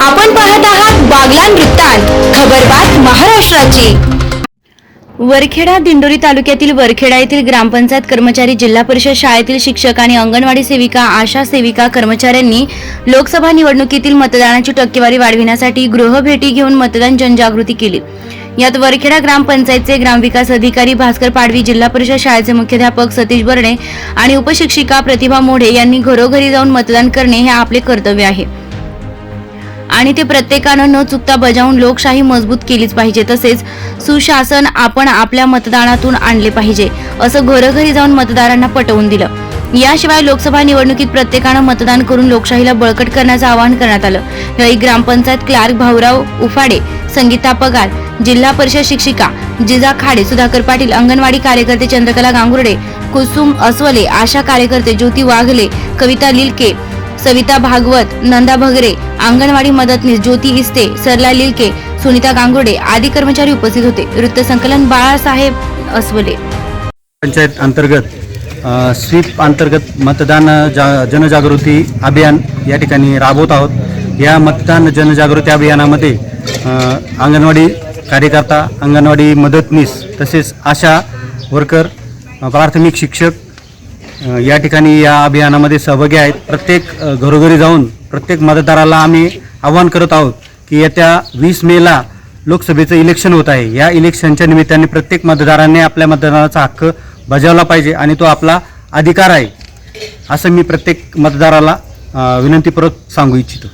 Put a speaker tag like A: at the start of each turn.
A: आपण पाहत आहात बागलान वृत्तांत खबरबात महाराष्ट्राची.
B: वरखेडा दिंडोरी तालुक्यातील वरखेडा येथील ग्रामपंचायत कर्मचारी जिल्हा परिषद शाळेतील शिक्षक आणि अंगणवाडी सेविका आशा सेविका कर्मचाऱ्यांनी लोकसभा निवडणुकीतील मतदानाची टक्केवारी वाढविण्यासाठी गृहभेटी घेऊन मतदान जनजागृती केली. यात वरखेडा ग्रामपंचायतचे ग्रामविकास अधिकारी भास्कर पाडवी जिल्हा परिषद शाळेचे मुख्याध्यापक सतीश बर्णे आणि उपशिक्षिका प्रतिभा मोढे यांनी घरोघरी जाऊन मतदान करणे हे आपले कर्तव्य आहे. आणि ते प्रत्येकानं न चुकता बजावून लोकशाही मजबूत केलीच पाहिजे. तसेच सुशासन आपण आपल्या मतदानातून आणले पाहिजे असं घरोघरी जाऊन मतदारांना पटवून दिलं. याशिवाय लोकसभा निवडणुकीत प्रत्येकानं मतदान करून लोकशाहीला बळकट करण्याचं आवाहन करण्यात आलं. यावेळी ग्रामपंचायत क्लार्क भाऊराव उफाडे संगीता पगार जिल्हा परिषद शिक्षिका जिजा खाडे सुधाकर पाटील अंगणवाडी कार्यकर्ते चंद्रकला गांगुर्डे कुसुम अस्वले आशा कार्यकर्ते ज्योती वाघले कविता लिलके सविता भागवत नंदा भगरे अंगणवाडी मदतनीस ज्योती इस्ते सरला लिलके सुनीता गांगुडे आदी कर्मचारी उपस्थित होते. वृत्तसंकलन बाळासाहेब अस्वले.
C: पंचायत अंतर्गत स्वीप अंतर्गत मतदान जा जनजागृती अभियान या ठिकाणी राबवत आहोत. या मतदान जनजागृती अभियानामध्ये अंगणवाडी कार्यकर्ता अंगणवाडी मदतनीस तसेच आशा वर्कर प्राथमिक शिक्षक या ठिकाणी या अभियानामध्ये सहभागी आहेत. प्रत्येक घरोघरी जाऊन प्रत्येक मतदाराला आम्ही आवाहन करत आहोत की येत्या वीस मेला लोकसभेचं इलेक्शन होत आहे. या इलेक्शनच्या निमित्ताने प्रत्येक मतदाराने आपल्या मतदानाचा हक्क बजावला पाहिजे आणि तो आपला अधिकार आहे. असं मी प्रत्येक मतदाराला विनंतीपूर्वक सांगू इच्छितो.